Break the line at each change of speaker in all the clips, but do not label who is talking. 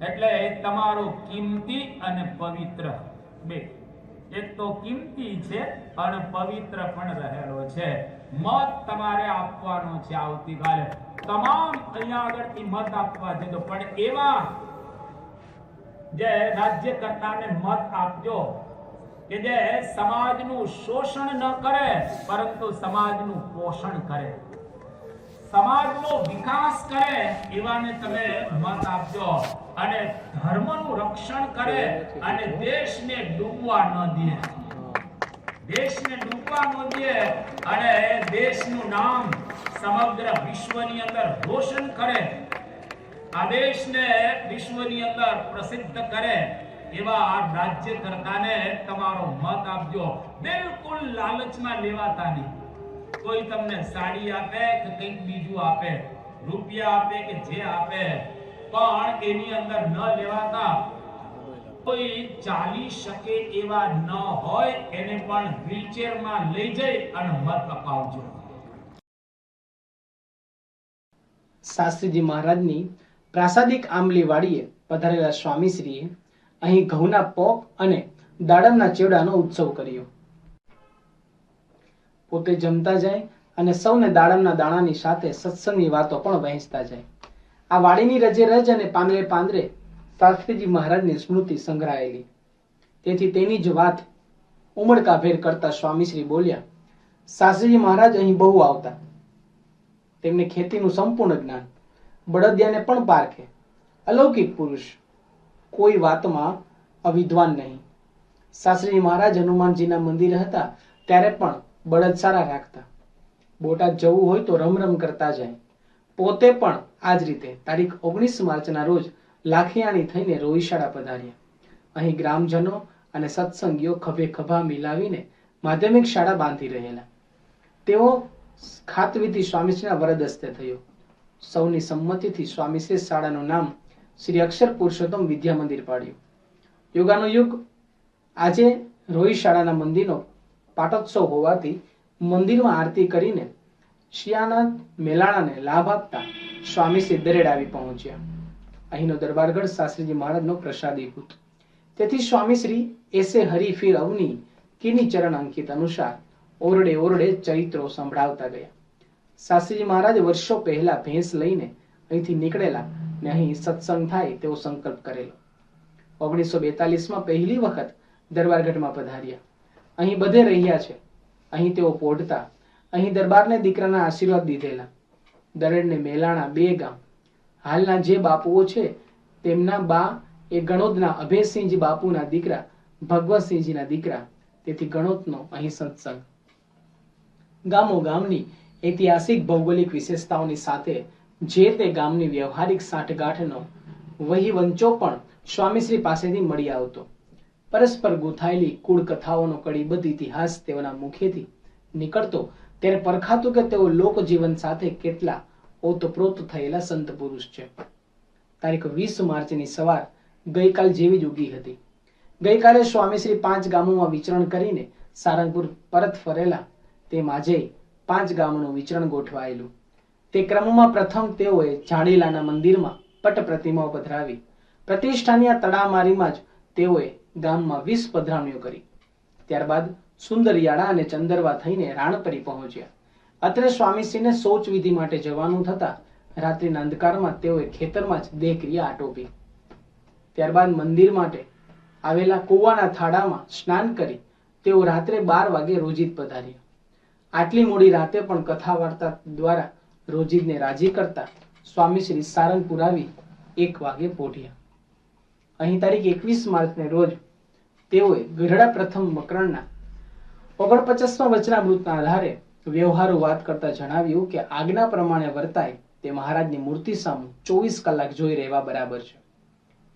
એટલે તમારો કિંમતી અને પવિત્ર. બે. એક તો કિંમતી છે અને પવિત્ર પણ રહેલો છે. મત તમારે આપવાનો છે આવતીકાલે. તમામ અહીંયા આગળથી મત આપવા જજો. પણ એવા જે રાજ્યકર્તાને મત આપજો કે જે સમાજનું શોષણ ન કરે, પરંતુ સમાજનું પોષણ કરે. સમાજનો વિકાસ કરે, એવાને તમે મત આપજો. અને ધર્મનું રક્ષણ કરે અને દેશને ડૂબવા ન દે. દેશને ડૂબવા ન દે અને દેશનું નામ સમગ્ર વિશ્વની અંદર રોશન કરે. આ દેશને વિશ્વની અંદર પ્રસિદ્ધ કરે એવા આ રાજ્ય કરતાને તમારો મત આપજો. બિલકુલ લાલચમાં લેવાતા નહીં. કોઈ તમને સાડી આપે કે કંઈક બીજું આપે રૂપિયા આપે કે જે આપે પણ એની અંદર ન લેવાતા. કોઈ ચાલી શકે એવા ન હોય, એને પણ વ્હીલચેરમાં લઈ જઈ અને મત અપાવજો.
શાસ્ત્રીજી મહારાજની પ્રાસાદિક આંબલીવાડીએ પધારેલા સ્વામીશ્રીએ અહીં ઘઉંના પોપ અને દાડમના ચેવડાનો ઉત્સવ કર્યો. પોતે જમતા જાય અને સૌને દાડમના દાણાની સાથે સત્સંગની વાતો પણ વહેંચતા જાય. આ વાડીની રજે રજ અને પાંદરે પાંદરે શાસ્ત્રીજી મહારાજની સ્મૃતિ સંગ્રહાયેલી. તેથી તેની જ વાત ઉમળકાભેર કરતા સ્વામીશ્રી બોલ્યા, શાસ્ત્રીજી મહારાજ અહીં બહુ આવતા. તેમને ખેતીનું સંપૂર્ણ જ્ઞાન, બળદિયાને પણ પારખે. અલૌકિક પુરુષ, કોઈ વાતમાં અવિદ્વાન નહીં. શાસ્ત્રીજી મહારાજ હનુમાનજીના મંદિરે હતા, ત્યારે પણ બળદ સારા રાખતા. બોટાદ જવું હોય તો રમ રમ કરતા જાય. પોતે પણ આ જ રીતે તારીખ ઓગણીસ માર્ચના રોજ લાખિયાણી થઈને રોહિશાળા પધાર્યા. અહીં ગ્રામજનો અને સત્સંગીઓ ખભે ખભા મિલાવીને માધ્યમિક શાળા બાંધી રહેલા. તેઓ ખાતવિધિ સ્વામીશ્રીના વરદસ્તે થયો. સૌની સંમતિથી સ્વામીશ્રી શાળાનું નામ શ્રી અક્ષર પુરુષોત્તમ વિદ્યા મંદિર પાડ્યું. યોગાનો યુગ આજે રોહી શાળાના મંદિરનો પાટોત્સવ હોવાથી મંદિરમાં આરતી કરીને શિયાનાથ મેલાણાને લાભ આપતા સ્વામી સિદ્ધરેડ આવી પહોંચ્યા. અહીંનો દરબારગઢ શાસ્ત્રીજી મહારાજનો પ્રસાદીભૂત તેથી સ્વામીશ્રી એસે હરી ફિર અવની કિની ચરણ અંકિત અનુસાર ઓરડે ઓરડે ચરિત્રો સંભળાવતા ગયા. શાસ્ત્રીજી મહારાજ વર્ષો પહેલા ભેંસ લઈને અહીંથી નીકળેલા ને અહીં સત્સંગ થાય તેવો સંકલ્પ કરેલો. ઓગણીસો બેતાલીસમાં પહેલી વખત દરબારગઢમાં પધાર્યા. અહીં બધે રહ્યા છે. અહીં તેઓ પોઢતા અહીં દરબારને દીકરાના આશીર્વાદ દીધેલા. દરેડને મેલાણા બે ગામ. હાલના જે બાપુઓ છે, તેમના બા એ ગણોદના અભયસિંહજી બાપુના દીકરા, ભગવતસિંહજીના દીકરા. તેથી ગણોદનો અહીં સત્સંગ. ગામો ગામની ઐતિહાસિક ભૌગોલિક વિશેષતાઓની સાથે જે તે ગામની વ્યવહારિક સાંઠગાંઠનો વહીવંચો પણ સ્વામીશ્રી પાસેથી મળી આવતો. પરસ્પર ગૂંથાયેલી કુળ કથાઓનો કડીબદ્ધ ઇતિહાસ તેઓના મુખેથી નીકળતો ત્યારે પરખાતું કે તેઓ લોકજીવન સાથે કેટલા ઓતપ્રોત થયેલા સંત પુરુષ છે. તારીખ વીસ માર્ચની સવાર ગઈકાલ જેવી જ ઉગી હતી. ગઈકાલે સ્વામીશ્રી પાંચ ગામોમાં વિચરણ કરીને સારંગપુર પરત ફરેલા તેમ આજે પાંચ ગામોનું વિચરણ ગોઠવાયેલું. તે ક્રમમાં પ્રથમ તેઓએ જાણીલાના મંદિરમાં પટ પ્રતિમાઓ પધરાવી. પ્રતિષ્ઠાની આ તડામારીમાં જ તેઓએ ગામમાં વીસ પધરામણીઓ કરી. ત્યારબાદ સુંદરિયાળા અને ચંદરવા થઈને રાણપરી પહોંચ્યા. અત્રે સ્વામીસિંહને શૌચ વિધિ માટે જવાનું થતા રાત્રિના અંધકારમાં તેઓએ ખેતરમાં જ દેહક્રિયા આટોપી. ત્યારબાદ મંદિર માટે આવેલા કુવાના થાળામાં સ્નાન કરી તેઓ રાત્રે બાર વાગે રોજિત પધાર્યા. આટલી મોડી રાતે પણ કથા વાર્તા દ્વારા રોજિતને રાજી કરતા સ્વામીશ્રી સારંગપુર આવી એક વાગે પોઢ્યા. અહીં તારીખ એકવીસ માર્ચને રોજ તેઓએ ગઢડા પ્રથમ મકરણના ઓગણપચાસમાં વચનામૃતના આધારે વ્યવહારો વાત કરતા જણાવ્યું કે આજ્ઞા પ્રમાણે વર્તાય તે મહારાજની મૂર્તિ સામે ચોવીસ કલાક જોઈ રહેવા બરાબર છે.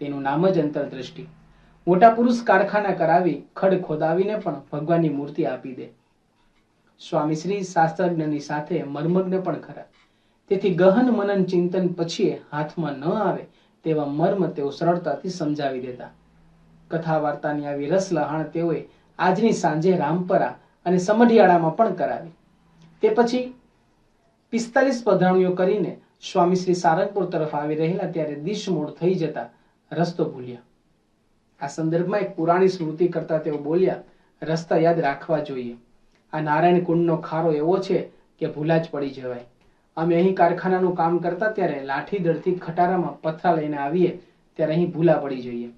તેનું નામ જ અંતરદ્રષ્ટિ મોટા પુરુષ કારખાના કરાવી ખડ ખોદાવીને પણ ભગવાનની મૂર્તિ આપી દે. સ્વામીશ્રી શાસ્ત્રજ્ઞની સાથે મર્મજ્ઞ પણ ખરા. તેથી ગહન મનન ચિંતન પછી હાથમાં ન આવે તેવા મર્મ તેઓ સરળતાથી સમજાવી દેતા. કથા વાર્તાની આવી રસ લહાણ તેઓએ આજની સાંજે રામપરા અને સમઢિયાળામાં પણ કરાવી. તે પછી પિસ્તાલીસ પધરાણીઓ કરીને સ્વામી શ્રી સારંગપુર તરફ આવી રહેલા ત્યારે દિશમૂળ થઈ જતા રસ્તો ભૂલ્યા. આ સંદર્ભમાં એક પુરાણી સ્મૃતિ કરતા તેઓ બોલ્યા, રસ્તા યાદ રાખવા જોઈએ. આ નારાયણ કુંડનો ખારો એવો છે કે ભૂલા જ પડી જવાય. અમે અહીં કારખાનાનું કામ કરતા ત્યારે લાઠી દળથી ખટારામાં પથરા લઈને આવીએ, ત્યારે અહીં ભૂલા પડી જઈએ.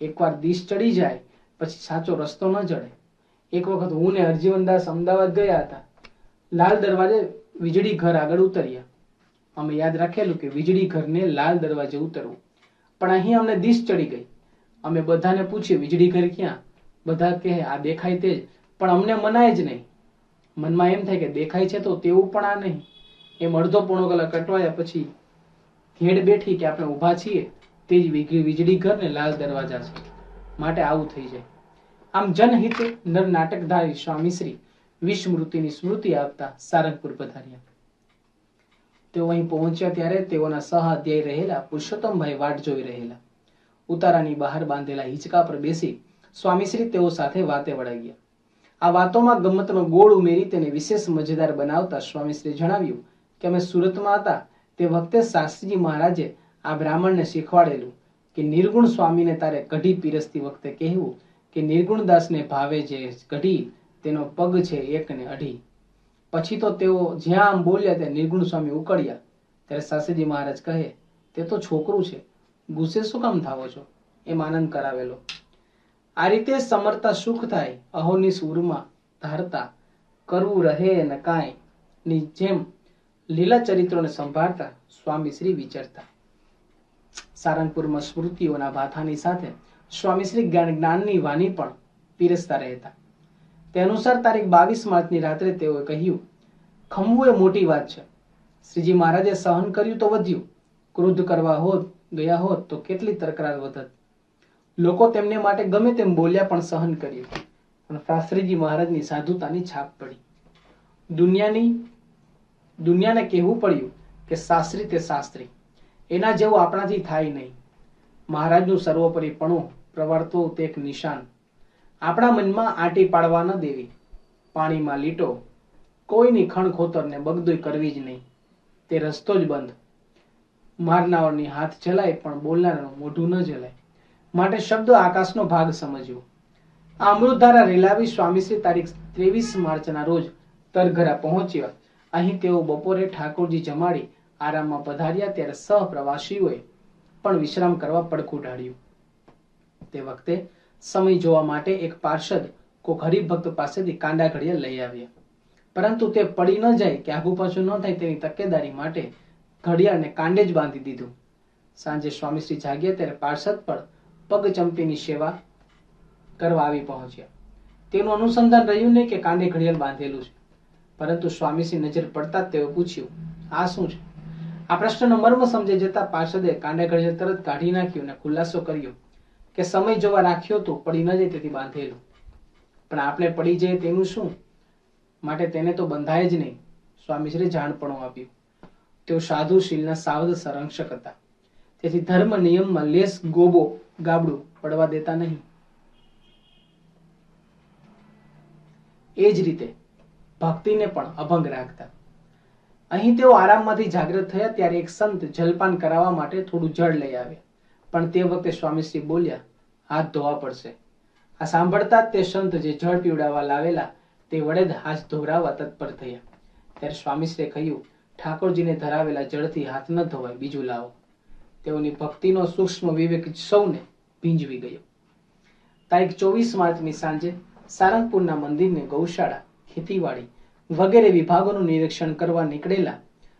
એકવાર દિશ ચડી જાય પછી સાચો રસ્તો ન જડે. એક વખત હું ને હરજીવનદાસ અમદાવાદ ગયા હતા. લાલ દરવાજે વીજળી ઘર આગળ ઉતર્યા. અમે યાદ રાખેલું કે વીજળી ઘરને લાલ દરવાજે ઉતરવું. પણ અહીં અમને દિશ ચડી ગઈ. અમે બધાને પૂછ્યું, વીજળી ઘર ક્યાં? બધા કહે, આ દેખાય તે જ. પણ અમને મનાય જ નહીં. મનમાં એમ થાય કે દેખાય છે તો તેવું પણ આ નહીં. એમ અડધો પોણો કલાક કટવાયા પછી ઘેડ બેઠી કે આપણે ઊભા છીએ, તે જ વીજળી ઘર ને લાલ દરવાજા છે. માટે આવું થઈ જાય. આમ જનહિત નર નાટકધારી સ્વામીશ્રી વિસ્મૃતિની સ્મૃતિ આપતા સારંગપુર પધાર્યા. તેઓ અહીં પહોંચ્યા ત્યારે તેઓના સહ અધ્યાય રહેલા પુરુષોત્તમભાઈ વાટ જોઈ રહેલા. ઉતારાની બહાર બાંધેલા હિંચકા પર બેસી સ્વામીશ્રી તેઓ સાથે વાતે વળગ્યા. આ વાતોમાં ગમ્મતનો ગોળ ઉમેરી તેને વિશેષ મજેદાર બનાવતા સ્વામીશ્રીએ જણાવ્યું કે અમે સુરતમાં હતા. તે વખતે શાસ્ત્રીજી મહારાજે આ બ્રાહ્મણને શીખવાડેલું. કે નિર્ગુણ સ્વામીને તારે કઢી પીરસતી વખતે કહેવું કે નિર્ગુણ દાસને ભાવે જે કઢી, તેનો પગ છે એક ને અઢી. પછી તો તેઓ જ્યાં આમ બોલ્યા ત્યાં નિર્ગુણ સ્વામી ઉકળ્યા. ત્યારે શાસ્ત્રીજી મહારાજ કહે, તે તો છોકરું છે. ગુસ્સે શું કામ થાવો છો? એમ આનંદ કરાવેલો. આ રીતે સમરતા સુખ થાય અહોની સુરમાં ધારતા. કરવું રહે ન કાંઈ. ની જેમ લીલા ચરિત્રોને સંભાળતા સ્વામી શ્રી વિચરતા. સારંગપુરમાં સ્મૃતિઓના ભાથાની સાથે સ્વામીશ્રી જ્ઞાન જ્ઞાનની વાણી પણ પીરસતા રહેતા. તે અનુસાર તારીખ બાવીસ માર્ચની રાત્રે તેઓએ કહ્યું ખમવું એ મોટી વાત છે. શ્રીજી મહારાજે સહન કર્યું તો વધ્યું. ક્રોધ કરવા હોત, ગયા હોત, તો કેટલી તકરાર વધત. લોકો તેમને માટે ગમે તેમ બોલ્યા પણ સહન કર્યું. પણ શાસ્ત્રીજી મહારાજની સાધુતાની છાપ પડી. દુનિયાની દુનિયાને કહેવું પડ્યું કે શાસ્ત્રી તે શાસ્ત્રી. એના જેવું આપણાથી થાય નહીં. મહારાજનું સર્વોપરીપણું પ્રવર્તવું તે એક નિશાન. આપણા મનમાં આંટી પાડવા ન દેવી. પાણીમાં લીટો, કોઈની ખણખોતરને બગદોઈ કરવી જ નહીં. તે રસ્તો જ બંધ. મારનારની હાથ જલાય પણ બોલનારનું મોઢું ન જલાય. માટે શબ્દ આકાશનો ભાગ સમજવો આ અમૃતધારા રેલાવી સ્વામીશ્રી તારીખ ત્રેવીસ માર્ચના રોજ તરઘરા પહોંચ્યા. અહીં તેઓ બપોરે ઠાકોરજી જમાડી આરામમાં પધાર્યા ત્યારે સહ પ્રવાસીઓએ પણ વિશ્રામ કરવા પડખું ઢાળ્યું. તે વખતે સમય જોવા માટે એક પાર્ષદ કોક હરિભક્ત પાસેથી કાંડા ઘડિયા લઈ આવ્યા. પરંતુ તે પડી ન જાય કે આગુ પાછું ન થાય તેની તકેદારી માટે ઘડિયાળને કાંડે જ બાંધી દીધું. સાંજે સ્વામીશ્રી જાગ્યા ત્યારે પાર્ષદ પણ પગ ચંપીની સેવા કરવા આવી પહોંચ્યા. તેનું અનુસંધાન રહ્યું નહીં કે કાંડે ઘડિયાળ બાંધેલું છે. પરંતુ સ્વામીશ્રી નજર પડતા જ તેઓ પૂછ્યું, આ શું છે? આ પ્રશ્ન નંબરમાં સમજાઈ જતા પાર્ષદે કાંડે તરત કાઢી નાખ્યું અને ખુલાસો કર્યો કે સમય જોવા રાખ્યો તો પડી ન જાય તેથી બાંધેલું. પણ આપણે પડી જઈએ તેનું શું? માટે તેને તો બંધાય જ નહીં. સ્વામીશ્રી જાણપણું આપ્યું. તેઓ સાધુ શીલના સાવધ સંરક્ષક હતા. તેથી ધર્મ નિયમમાં લેસ ગોબો ગાબડું પડવા દેતા નહીં. એ જ રીતે ભક્તિને પણ અભંગ રાખતા. અહીં તેઓ આરામમાંથી જાગૃત થયા ત્યારે એક સંત જલપાન કરાવવા માટે થોડું જળ લઈ આવે પણ તે વખતે સ્વામીશ્રી બોલ્યા, હાથ ધોવા પડશે. આ સાંભળતા તે સંત જે જળ પીવડાવવા લાવેલા, તે વડે જ હાથ ધોવરાવવા તત્પર થયા. ત્યારે સ્વામીશ્રીએ કહ્યું, ઠાકોરજીને ધરાવેલા જળથી હાથ ન ધોવાય, બીજું લાવો. તેઓની ભક્તિનો સૂક્ષ્મ વિવેક સૌને ભીંજવી ગયો. તારીખ ચોવીસ માર્ચની સાંજે સારંગપુરના મંદિરને ગૌશાળા ખેતીવાડી વગેરે વિભાગોનું નિરીક્ષણ કરવા નીકળેલા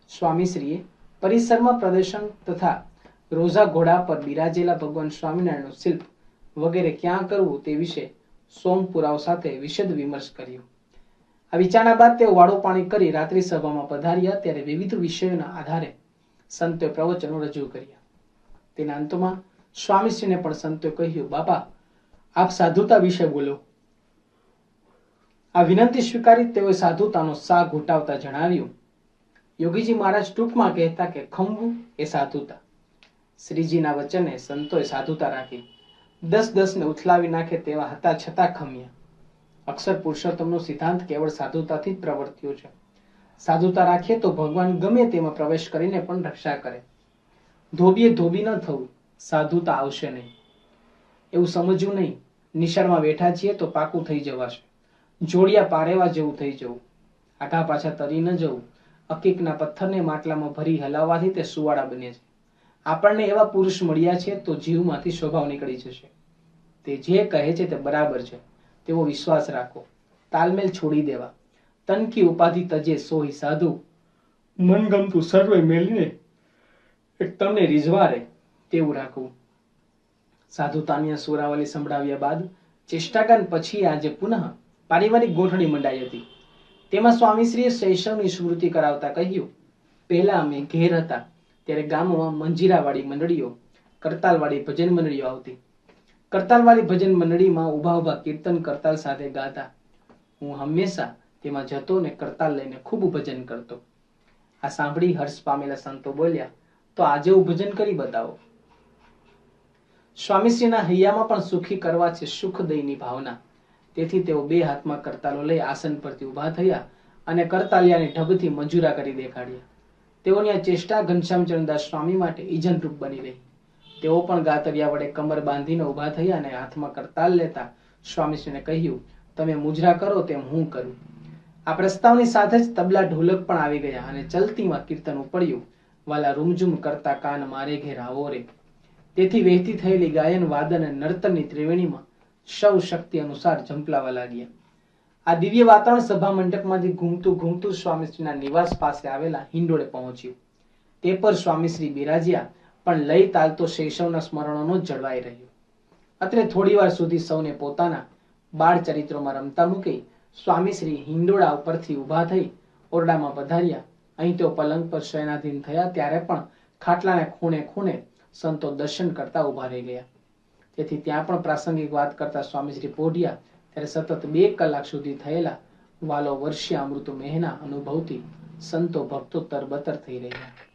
સ્વામીશ્રીએ પરિસરમાં પ્રદર્શન તથા રોઝા ઘોડા પર બિરાજેલા ભગવાન સ્વામિનારાયણનું શિલ્પ વગેરે ક્યાં કરવું તે વિશે સોમ પુરાવ સાથે વિશદ વિમર્શ કર્યો. આ વિચારણા બાદ તેઓ વાળો પાણી કરી રાત્રિ સભામાં પધાર્યા ત્યારે વિવિધ વિષયોના આધારે સંતોએ પ્રવચનો રજૂ કર્યા. તેના અંતમાં સ્વામીશ્રીને પણ સંતોએ કહ્યું, બાપા, આપ સાધુતા વિશે બોલો. આ વિનંતી સ્વીકારી તેઓએ સાધુતાનો સા ઘૂંટાવતા જણાવ્યું. યોગીજી મહારાજ ટૂંકમાં કહેતા કે ખંભું એ સાધુતા. શ્રીજીના વચને સંતોએ સાધુતા રાખી. દસ દસને ઉથલાવી નાખે તેવા હતા છતાં ખમ્યા. અક્ષર પુરુષોત્તમનો સિદ્ધાંત કેવળ સાધુતાથી જ પ્રવર્ત્યો છે. સાધુતા રાખીએ તો ભગવાન ગમે તેમાં પ્રવેશ કરીને પણ રક્ષા કરે. ધોબીએ ધોબી ન થવું. સાધુતા આવશે નહીં. એવું સમજવું નહીં. નિશાળમાં બેઠા છીએ તો પાકું થઈ જવાશે. જોડિયા પારેવા જેવું થઈ જવું. આઘા પાછા તરી ન જવું. અકીકના પથ્થરને માટલામાં ભરી હલાવવાથી તે સુવાળા બને છે. આપણને એવા પુરુષ મળ્યા છે તો જીવમાંથી સ્વભાવ નીકળી જશે. તે જે કહે છે તે બરાબર છે. તેવો વિશ્વાસ રાખો. તાલમેલ છોડી દેવા. તનકી ઉપાધિ તજે સોહી સાધુ. મનગમતું સર્વે મેલીને એક તમને રીઝવારે તેવું રાખવું. સાધુ સાધુતાની સુરાવલી સંભળાવ્યા બાદ ચેષ્ટાગાન પછી આજે પુનઃ પારિવારિક ગોઠણી મંડાઈ હતી. તેમાં સ્વામીશ્રીએ શૈશવની સ્મૃતિ કરાવતા કહ્યું, પહેલા અમે ઘેર હતા, ત્યારે ગામમાં મંજીરાવાળી મંડળીઓ, કરતાલવાળી ભજન મંડળીઓ આવતી. કરતાલવાળી ભજન મંડળીમાં ઊભા ઊભા કીર્તન કરતાલ સાથે ગાતા. હું હંમેશા તેમાં જતો ને કરતાલ લઈને ખૂબ ભજન કરતો. આ સાંભળી હર્ષ પામેલા સંતો બોલ્યા, તો આજે હું ભજન કરી બતાવો. સ્વામીશ્રીના હૈયામાં પણ સુખી કરવા છે સુખદયની ભાવના. તેથી તેઓ બે હાથમાં કરતાલો લઈ આસન પરથી ઊભા થયા અને કરતાલિયાની ઢબથી મંજૂરા કરી દેખાડ્યા. તેઓની આ ચેષ્ટા ઘનશ્યામચંદ્રદાસ સ્વામી માટે ઈજનરૂપ બની રહી. તેઓ પણ ગાતરિયા વડે કમર બાંધીને ઊભા થયા અને હાથમાં કરતાલ લેતા સ્વામીશ્રીને કહ્યું, તમે મુજરા કરો તેમ હું કરું. આ પ્રસ્તાવની સાથે જ તબલા ઢોલક પણ આવી ગયા અને ચલતીમાં કીર્તન ઉપડ્યું. વાલા રૂમઝુમ કરતા કાન મારે ઘેર આવો રે. તેથી વહેતી થયેલી ગાયન વાદન અને નર્તનની ત્રિવેણીમાં સૌ શક્તિ અનુસાર ઝંપલાવા લાગ્યા. આ દિવ્ય વાતાવરણ સભા મંડપમાંથી ઘૂમતું ઘૂમતું સ્વામીશ્રીના નિવાસ પાસે આવેલા હિંડોળે પહોંચ્યું. તે પર સ્વામીશ્રી બિરાજ્યા, પણ લઈ તાલતો શૈશવના સ્મરણોનો જળવાઈ રહ્યો. અત્રે થોડીવાર સુધી સૌને પોતાના બાળ ચરિત્રોમાં રમતા મૂકી સ્વામીશ્રી હિંડોળા ઉપરથી ઊભા થઈ ઓરડામાં પધાર્યા. અહીં તેઓ પલંગ પર શયનાધીન થયા, ત્યારે પણ ખાટલાના ખૂણે ખૂણે સંતો દર્શન કરતા ઊભા રહી ગયા. તેથી ત્યાં પણ પ્રાસંગિક વાત કરતા સ્વામીશ્રી પોઢિયા ત્યારે સતત બે કલાક સુધી થયેલા વાલો વર્ષીય અમૃત મહેના અનુભવથી સંતો ભક્તો તરબતર થઈ રહ્યા.